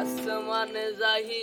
আসমানে যাহি